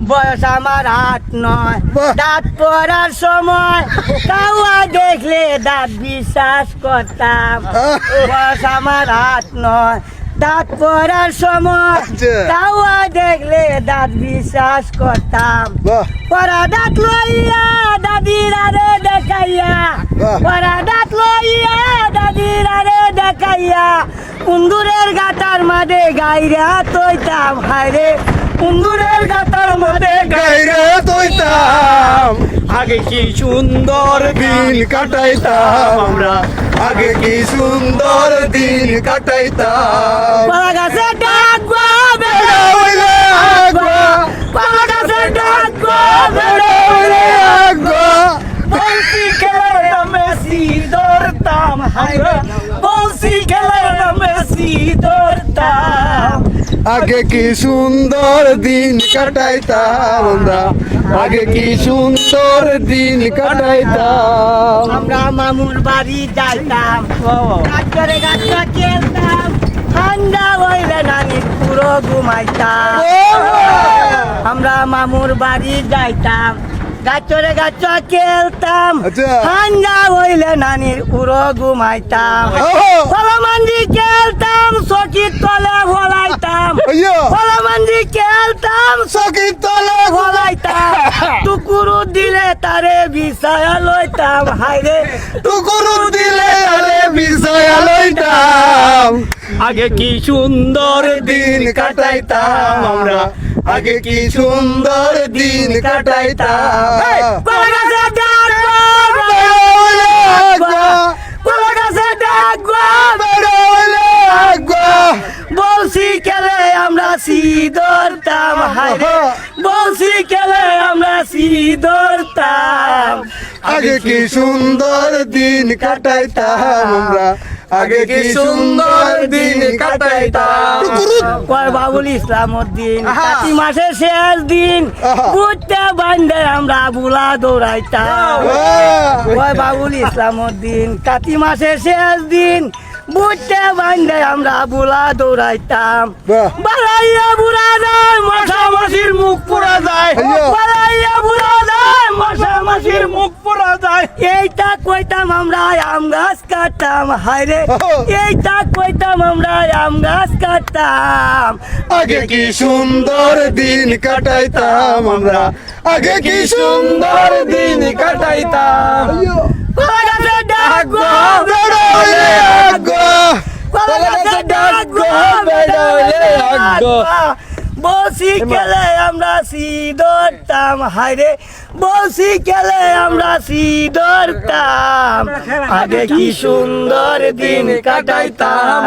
বয়স আমার হাত নয়। দাঁত পড়ার সময় কাউয়া দেখলে দাঁত বিশ্বাস করতাম। বয়স আমার হাত নয়। দাঁত পড়ার সময় আচ্ছা। কাউয়া দেখলে দাঁত বিশ্বাস করতাম। পরা দাঁত লইয়া দাদির আরে দেখাইয়া। পরা দাঁত লইয়া দাদির আরে দেখাইয়া। কুন্দুরের গাটার মাঝে গাইরা তৈতাম হায়রে কুন্দুরের গাতার মাঝে গাইরা তৈতাম আগে কি সুন্দর দিন কাটাইতাম, আমরা আগে কি সুন্দর দিন কাটাইতাম কলা গাছে ডাকবো বেড়া হইলে আগবা, কলা গাছে ডাকবো বেড়া হইলে আগবা। বলছি খেলার নামে সি ধরতাম হায়রে বলছি খেলার নামে আগে কি সুন্দর দিন কাটাইতাম আমরা? আগে কি সুন্দর দিন কাটাইতাম? আমরা মামুর বাড়ি যাইতাম। গাছরে গাছটা খেলতাম ঠান্ডা হইলে নানি পুরো ঘুমাইতাম। আমরা মামুর বাড়ি যাইতাম। গাছরে গাছ খেলতাম। আচ্ছা। ঠান্ডা হইলে নানির উড়ো ঘুমাইতাম। ফলমান্ডি খেলতাম সচিত তলে ভলাইতাম। ফলমান্ডি খেলতাম চকির তলে ভলাইতাম। টুকুরু দিলে তারে বিষয় লইতাম। হাইরে টুকুরু দিলে আরে বিষয় লইতাম। আগে কি সুন্দর দিন কাটাইতাম আমরা? আগে কি সুন্দর দিন কাটাইতাম। বলছি খেলে আমরা সিদরতাম হাইরে বলছি খেলে আমরা সিদরতাম আগে কি সুন্দর দিন কাটাইতাম আমরা? আগে কি সুন্দর দিন কাটাইতাম। কয় বাবুল ইসলাম উদ্দিন কাতি মাসের শেষ দিন। বুঝতে বান্ধে আমরা বুলা দৌড়াইতাম। কয় বাবুল ইসলাম উদ্দিন কাতি মাসের শেষ দিন বুঝতে বান্ধে আমরা বুলা দৌড়াইতাম। বালাইয়া বুড়া যায় মশা মাসির মুখ পুরা যায়। বালাইয়া মাসির যায়। এইটা কইতাম আমরা আম গাছ কাটতাম হায়রে। এইটা কইতাম আমরা আম গাছ কাটতাম। আগে কি সুন্দর দিন কাটাইতাম আমরা? আগে কি সুন্দর দিন কাটাইতাম? কলা গাছে বসি খেলে আমরা সি সিদরতাম? হায়রে বসি খেলে আমরা সি সিদরতাম আগে কি সুন্দর দিন কাটাইতাম?